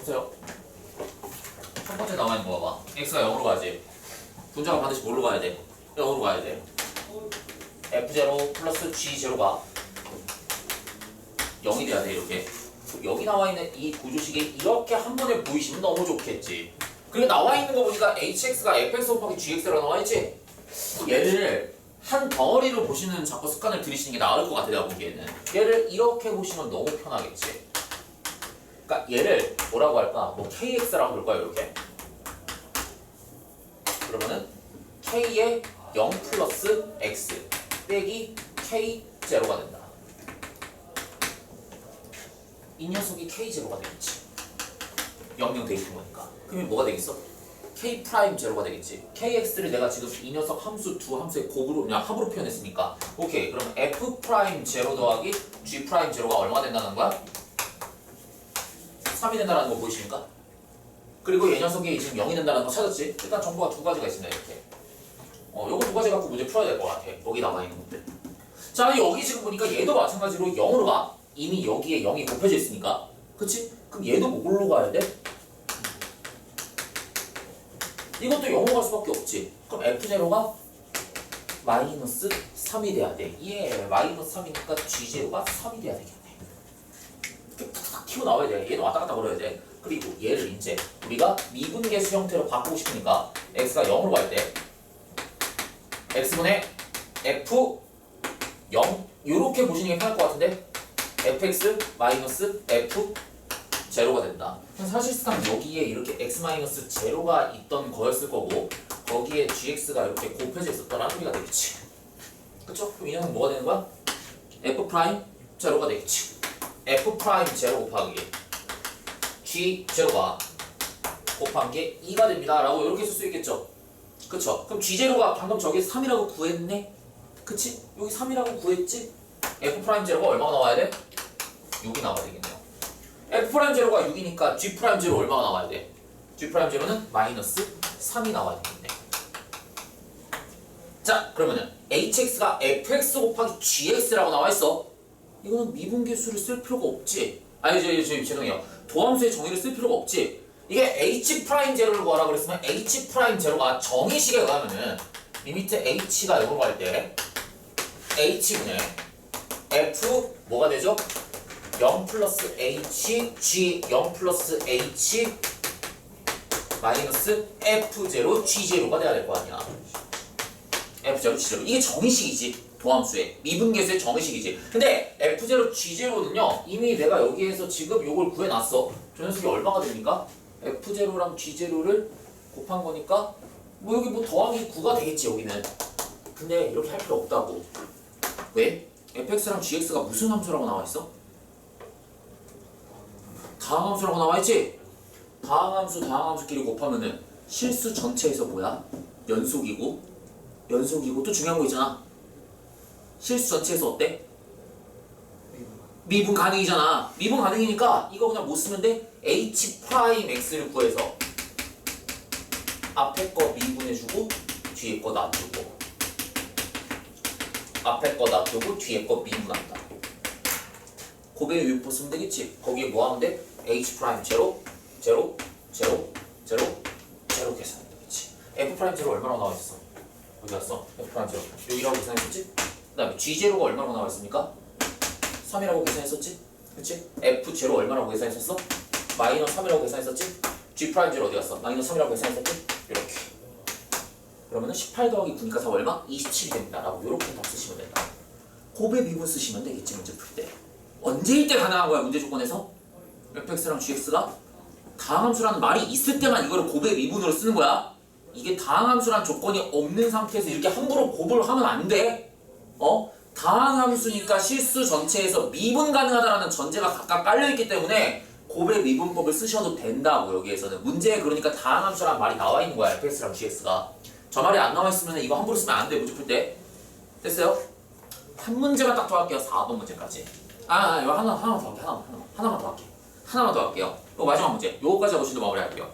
보세요. 첫 번째 나와 있는 거 봐봐. x가 0으로 가지. 분자가 반드시 뭘로 가야 돼? 0으로 가야 돼. f0 플러스 g0가 0이 돼야 돼 이렇게. 여기 나와 있는 이 구조식이 이렇게 한 번에 보이시면 너무 좋겠지. 그리고 나와 있는 거 보니까 hx가 fx 곱하기 gx라고 나와 있지? 얘를 한 덩어리로 보시는 자꾸 습관을 들이시는 게 나을 것 같아 내가 보기에는 얘를 이렇게 보시면 너무 편하겠지 그러니까 얘를 뭐라고 할까 뭐 kx라고 볼까요 이렇게 그러면은 k의 0 플러스 x 빼기 k 제로가 된다 이 녀석이 k 제로가 되겠지 00 대입한 거니까 그러면 뭐가 되겠어? k 프라임 제로가 되겠지. kx를 내가 지금 이 녀석 함수 두 함수의 곱으로 그냥 합으로 표현했으니까 오케이. 그럼 f 프라임 제로 더하기 g 프라임 제로가 얼마 된다는 거야? 3이 된다는 거 보이십니까? 그리고 얘 녀석이 지금 0이 된다는 거 찾았지? 일단 정보가 두 가지가 있습니다. 이렇게. 어, 요거 두 가지 갖고 문제 풀어야 될 것 같아. 여기 나와 있는 건데. 자, 여기 지금 보니까 얘도 마찬가지로 0으로 가. 이미 여기에 0이 곱해져 있으니까. 그치? 그럼 얘도 뭘로 가야 돼? 이것도 0으로 갈 수밖에 없지. 그럼 F0가 마이너스 3이 돼야 돼. 예, 마이너스 3이니까 G0가 3이 돼야 되겠네. 튀어나와야 돼. 얘도 왔다 갔다 걸어야 돼. 그리고 얘를 이제 우리가 미분계수 형태로 바꾸고 싶으니까 x가 0으로 갈 때 x분의 f 0 이렇게 보시는 게 편할 것 같은데 fx 마이너스 f 제로가 된다. 사실상 여기에 이렇게 x 마이너스 제로가 있던 거였을 거고 거기에 gx가 이렇게 곱해져 있었더라 소리가 되겠지. 그쵸? 그럼 이 녀석은 뭐가 되는 거야? f 프라임 제로가 되겠지. F 프라임 제로 곱하기 g 제로가 곱한 게 2가 됩니다. 라고 이렇게 쓸 수 있겠죠. 그쵸? 그럼 g 제로가 방금 저기 3이라고 구했네? 그치? 여기 3이라고 구했지? f 프라임 제로가 얼마가 나와야 돼? 6이 나와야 되겠네요. f 프라임 제로가 6이니까 g 프라임 제로 얼마가 나와야 돼? g 프라임 제로는 마이너스 3이 나와야 되겠네. 자, 그러면은 hx가 fx 곱하기 gx라고 나와 있어. 이거는 미분계수를 쓸 필요가 없지. 아니, 저, 저, 저, 죄송해요. 도함수의 정의를 쓸 필요가 없지. 이게 h 프라임 제로를 구하라 그랬으면 h 프라임 제로가 정의식에 의하면은 이 밑에 h가 0으로 갈 때 h분의 f 뭐가 되죠? 0 플러스 h g 0 플러스 h 마이너스 f0 g0가 돼야 될 거 아니야 f0 g0 이게 정의식이지 도함수의 미분계수의 정의식이지 근데 f0 g0는요 이미 내가 여기에서 지금 요걸 구해놨어 저 녀석이 얼마가 됩니까? f0랑 g0를 곱한 거니까 뭐 여기 뭐 더하기 9가 되겠지 여기는 근데 이렇게 할 필요 없다고 왜? fx랑 gx가 무슨 함수라고 나와 있어? 다항함수라고 나와 있지? 다항함수 다항함수끼리 곱하면은 실수 전체에서 뭐야? 연속이고 연속이고 또 중요한 거 있잖아 실수 전체에서 어때? 미분 가능이잖아 미분 가능이니까 이거 그냥 못 쓰면 돼 h 프라임 x를 구해서 앞에 거 미분해주고 뒤에 거 놔두고 앞에 거 놔두고 뒤에 거 미분한다 고백의 유포 쓰면 되겠지. 거기에 뭐 하면 돼? h 프라임 제로, 제로, 제로, 제로, 제로 계산하면 되겠지. f 프라임 제로 얼마나 나와 있어? 어디 갔어? f 프라임 제로 여기라고 계산했었지? 그 다음에 g 제로가 얼마나 나와 있습니까? 3이라고 계산했었지? 그렇지? f 제로 얼마라고 계산했었어? 마이너스 3이라고 계산했었지? g 프라임 제로 어디 갔어? 마이너스 3이라고 계산했었지? 이렇게. 그러면 은 18 더하기 9니까 다 얼마? 27이 됩니다. 라고 이렇게 답 쓰시면 된다. 고배 미분 쓰시면 되겠지 문제 풀 때. 언제일 때 가능한 거야 문제 조건에서? fx랑 gx가 다항함수라는 말이 있을 때만 이거를 곱의 미분으로 쓰는 거야. 이게 다항함수란 조건이 없는 상태에서 이렇게 함부로 곱을 하면 안 돼. 어? 다항함수니까 실수 전체에서 미분 가능하다라는 전제가 각각 깔려있기 때문에 곱의 미분법을 쓰셔도 된다고 여기에서는. 문제에 그러니까 다항함수란 말이 나와 있는 거야 fx랑 gx가. 저 말이 안 나와 있으면 이거 함부로 쓰면 안돼 문제 풀 때 됐어요? 한 문제만 딱 더 할게요 4번 문제까지. 아, 아 이거 하나, 하나만 더 할게 하나만, 하나만 더 할게 하나만 더 할게요. 이거 마지막 문제 요거까지 진도 마무리할게요